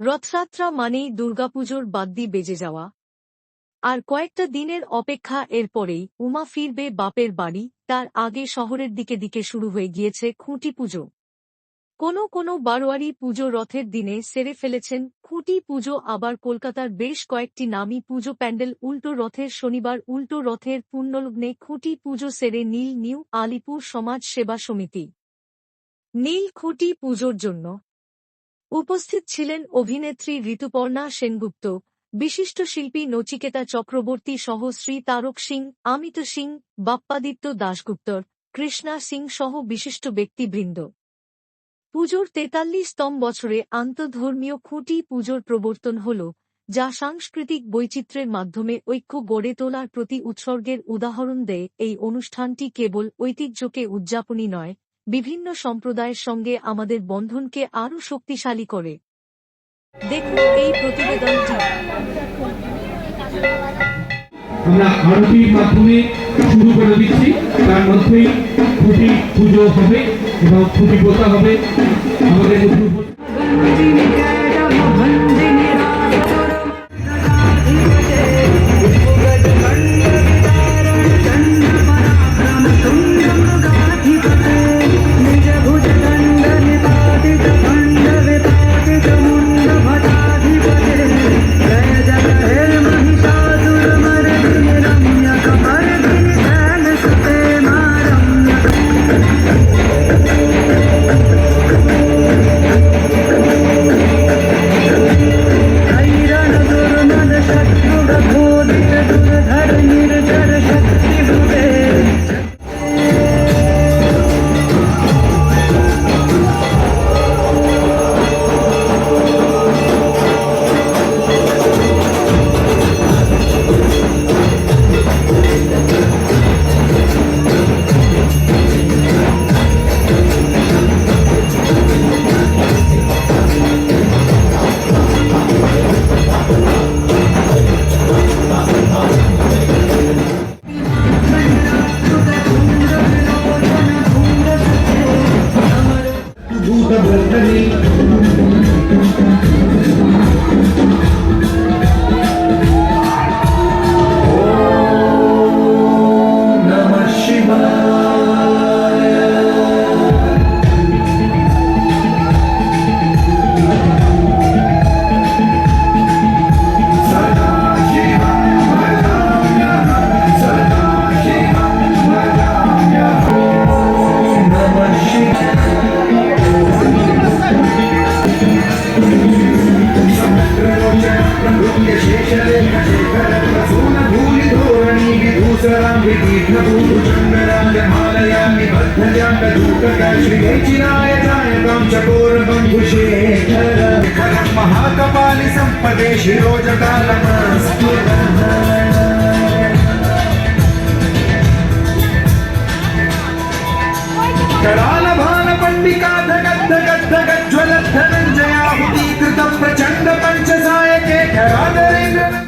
রথযাত্রা মানেই দুর্গাপুজোর বাদ্যি বেজে যাওয়া। আর কয়েকটা দিনের অপেক্ষা এরপরেই উমা ফিরবে বাপের বাড়ি, তার আগে শহরের দিকে দিকে শুরু হয়ে গিয়েছে খুঁটি পুজো। কোনো কোনো বারোয়ারি পুজো রথের দিনে সেরে ফেলেছেন, খুঁটি পুজো আবার কলকাতার বেশ কয়েকটি নামী পুজো প্যান্ডেল উল্টো রথের শনিবার উল্টো রথের পুণ্যলগ্নে খুঁটি পুজো সেরে নীল নিউ আলিপুর সমাজ সেবা সমিতি। নীল খুঁটি পুজোর জন্য উপস্থিত ছিলেন অভিনেত্রী ঋতুপর্ণা সেনগুপ্ত, বিশিষ্ট শিল্পী নচিকেতা চক্রবর্তী সহ শ্রী তারক সিং অমিত সিং, বাপ্পাদিত্য দাশগুপ্তর, কৃষ্ণা সিং সহ বিশিষ্ট ব্যক্তিবৃন্দ। পুজোর তেতাল্লিশতম বছরে আন্তধর্মীয় খুঁটি পুজোর প্রবর্তন হল, যা সাংস্কৃতিক বৈচিত্র্যের মাধ্যমে ঐক্য গড়ে তোলার প্রতি উৎসর্গের উদাহরণ দেয় এই অনুষ্ঠানটি কেবল ঐতিহ্যকে উদযাপনই নয় বিভিন্ন সম্প্রদায়ের সঙ্গে আমাদের বন্ধনকে আরও শক্তিশালী করে। দেখুন এই প্রতিবেদনটি। আমরা আরতির মাধ্যমে শুরু করে দিচ্ছি। তার মধ্যেই খুঁটি পুজো হবে এবং খুঁটি পোতা হবে। আমাদের सहस्रराम्बि दीर्घभूषण्डराम्बमालयामि भद्रजाम्बधूकटाश्रियैचिनाय जायतां च करादरेन्द्र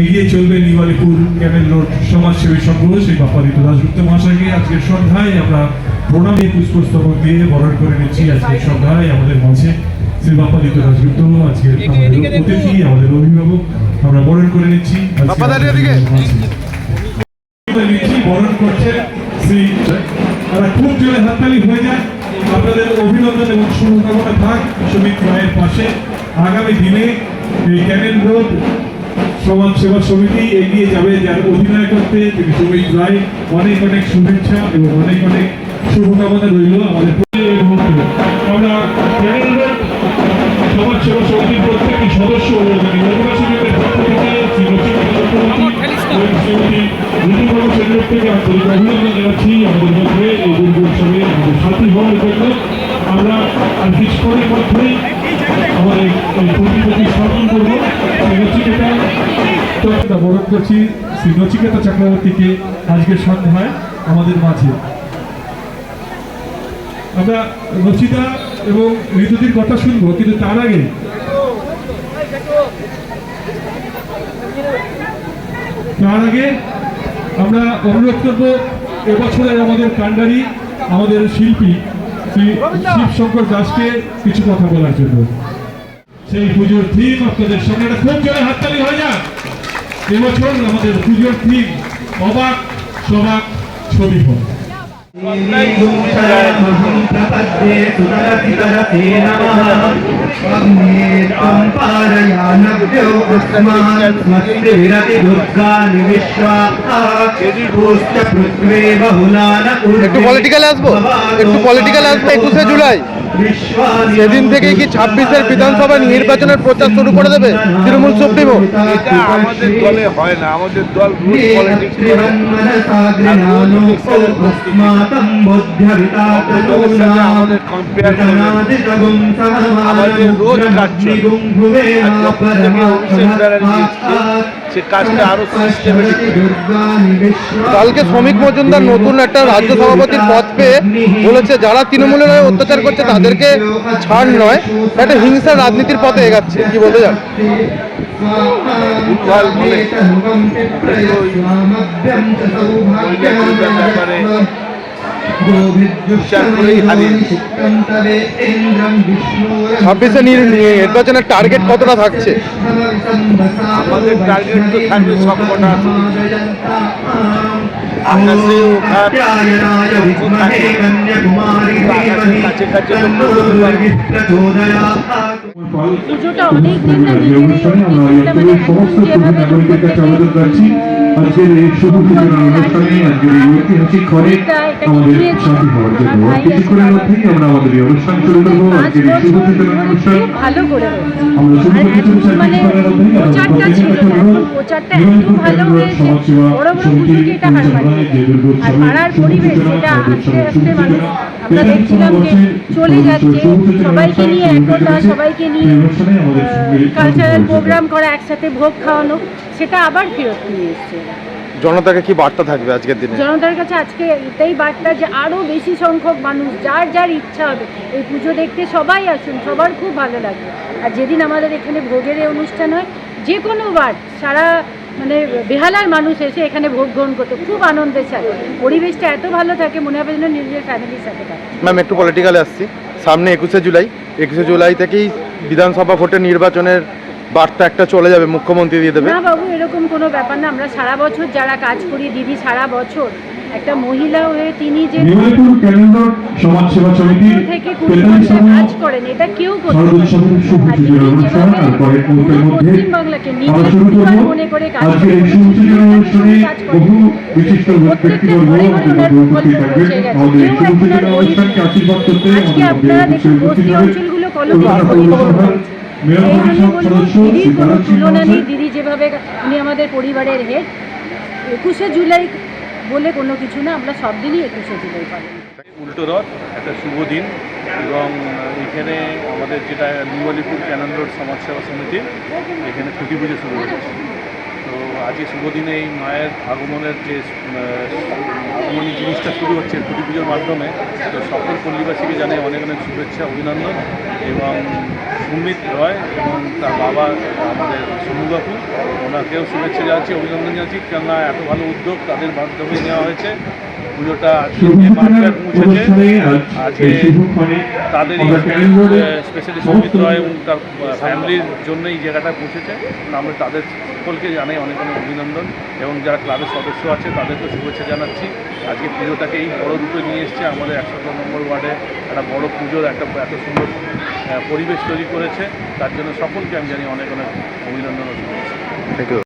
এগিয়ে চলবে নিবালিপুর ক্যানেল রোড সমাজসেবী সংঘ সেই বাপাদিত দাসগুপ্ত মহাশয়কে আজকের সন্ধ্যায় আমরা প্রণামী পুষ্পস্তবক দিয়ে বরণ করে নিচ্ছি আজকের সন্ধ্যায় আমাদের মাঝে শ্রী বাপাদিত দাসগুপ্ত আমাদের অতিথি আমাদের অভিভাবক আমরা বরণ করে নিচ্ছি। আজকে বরণ করছে শ্রী তারা খুব জোরে হাততালি হয়ে যায়। আপনাদের অভিনন্দন এবং শুভকামনা থাক সুমিত রায়ের পাশে। আগামী দিনে এই ক্যানেল রোড সমাজ সেবা সমিতি এগিয়ে যাবে, যার অধিনায়কত্বে তিনি সুমিত রায়। অনেক অনেক শুভেচ্ছা এবং অনেক অনেক শুভকামনা রইল আমাদের আমরা সমাজ সেবা সমিতির প্রত্যেক সদস্য থেকে আন্তরিক অভিনন্দন জানাচ্ছি। আমাদের মধ্যে এই দুর্গোৎসবে আমাদের সাথী হওয়ার জন্য আমরা কিছুক্ষণের আমাদের এই প্রতিযোগী করব। নচিকেতা তো বরণ করছি। শ্রী নচিকেতা চক্রবর্তীকে আজকের সন্ধ্যায় আমাদের আমরা এবং ঋতুদির কথা শুনব, কিন্তু তার আগে তার আগে আমরা অনুরোধ করব, এবছরের আমাদের কান্ডারি, আমাদের শিল্পী শ্রী শিবশঙ্কর দাসকে কিছু কথা বলার জন্য। সেই পুজোর থিম আপনাদের সামনে খুব জোরে হাততালি হয়ে যাক। এবছর আমাদের পুজোর থিম অবাক, সবাক, ছবি হোক। একটু পলিটিক্যাল আসব? একটু পলিটিক্যাল আসব? একুশে জুলাই? সেদিন থেকে কি ছাব্বিশের বিধানসভা নির্বাচনের প্রচার শুরু করে দেবে তৃণমূল সুপ্রিমো? এটা আমাদের দলে হয় না। আমাদের দল আমাদের আমাদের রোজ কাজ সে কাজটা সিস্টেমেটিক কালকে শ্রমিক মজুমদার নতুন একটা রাজ্য সভাপতির পদ পেয়ে বলেছে যারা তৃণমূলের হয়ে অত্যাচার করছে তাদেরকে ছাড় নয় একটা হিংসা রাজনীতির পথে এগাচ্ছে। কি বলতে যান ভুলভাল বলে ব্যাপারে ছাব্বিশে নির্বাচনের টার্গেট কতটা থাকছে? আমাদের টার্গেট তো থাকবে সবকটা। আকাশে কাছে পুজোটা অনেক দিন যেভাবে আজকের এই শুভ সূচনা অনুষ্ঠানে আজকের এই ঐতিহাসিক ঘরে আমাদের সাথী হওয়ার জন্য কিছুক্ষণের মধ্যেই আমরা আমাদের এই অনুষ্ঠান শুরু করব আজকের এই শুভ সূচনা অনুষ্ঠান। আমরা শুরু করতে চলেছি মানে প্রচারটা ছিল না, এখন প্রচারটা এত ভালো হয়েছে। বড় বড় পুজোকে এটা হার আমরা দেখছিলাম যে চলে যাচ্ছে সবাইকে নিয়ে একতা সবাইকে নিয়ে কালচারাল প্রোগ্রাম করা একসাথে ভোগ খাওয়ানো সেটা আবার ফেরত নিয়ে এসছে। জনতাকে কি বার্তা থাকবে আজকের দিনে? জনতার কাছে আজকে এটাই বার্তা যে আরও বেশি সংখ্যক মানুষ যার যার ইচ্ছা হবে এই পুজো দেখতে সবাই আসুন সবার খুব ভালো লাগবে। আর যেদিন আমাদের এখানে ভোগের এই অনুষ্ঠান হয় যে কোনো বার সারা মানে বেহালার মানুষ এসে এখানে ভোগ গ্রহণ করতে। খুব আনন্দের সাথে পরিবেশটা এত ভালো থাকে মনে হবে যেন নিজের ফ্যামিলির সাথে ম্যাম একটু পলিটিক্যালে আসছি। সামনে একুশে জুলাই। একুশে জুলাই থেকেই বিধানসভা ভোটের নির্বাচনের বার্তা একটা চলে যাবে মুখ্যমন্ত্রী দিয়ে দেবে। না বাবু এরকম কোনো ব্যাপার না। আমরা সারা বছর যারা কাজ করি দিদি সারা বছর একটা মহিলা হয়ে তিনি যে নিউলিপুর ক্যালেন্ডার সমাজ সেবা সমিতির থেকে কাজ করেন এটা কেউ পশ্চিমবাংলাকে মনে করে কাজ বহু বিশিষ্ট ব্যক্তিবর্গ আজকে আপনারা দেখুন বস্তি অঞ্চলগুলো সদস্য দিদির কোনো তুলনা নেই। দিদি যেভাবে উনি আমাদের পরিবারের হেড একুশে জুলাই বলে কোনো কিছু না, আমরা সব দিনই একুশে জুলাই পালন। উল্টো রথ, একটা শুভ দিন এবং এখানে আমাদের যেটা নিউ আলিপুর ক্যানন রোড সমাজসেবা সমিতি, এখানে ছুটি পুজো শুরু হয়েছে তো আজকে শুভদিনে এই মায়ের আগমনের যে আগমনী জিনিসটা শুরু হচ্ছে খুঁটি পুজোর মাধ্যমে, তো সকল পল্লীবাসীকে জানাই অনেক অনেক শুভেচ্ছা, অভিনন্দন এবং সুমিত রয় এবং তার বাবা আমাদের সুমুবাবু ওনাকেও শুভেচ্ছা জানাচ্ছি, অভিনন্দন জানাচ্ছি, কেননা এত ভালো উদ্যোগ তাদের মাধ্যমে নেওয়া হয়েছে। পুজোটা মাঠটা পৌঁছেছে আজকে ক্যালেন্ডারে স্পেশালি সমস্ত সুমিত এবং তার ফ্যামিলির জন্য এই জায়গাটা পৌঁছেছে আমরা তাদের সকলকে জানাই অনেক অনেক অভিনন্দন এবং যারা ক্লাবের সদস্য আছে তাদেরকে শুভেচ্ছা জানাচ্ছি। আজকে পুজোটাকে এই বড় রূপে নিয়ে এসছে। আমাদের একশো নম্বর ওয়ার্ডে একটা বড় পুজোর একটা এত সুন্দর আহ, পরিবেশ তৈরি করেছে। তার জন্য সকলকে আমি জানি অনেক অনেক অভিনন্দন থ্যাংক ইউ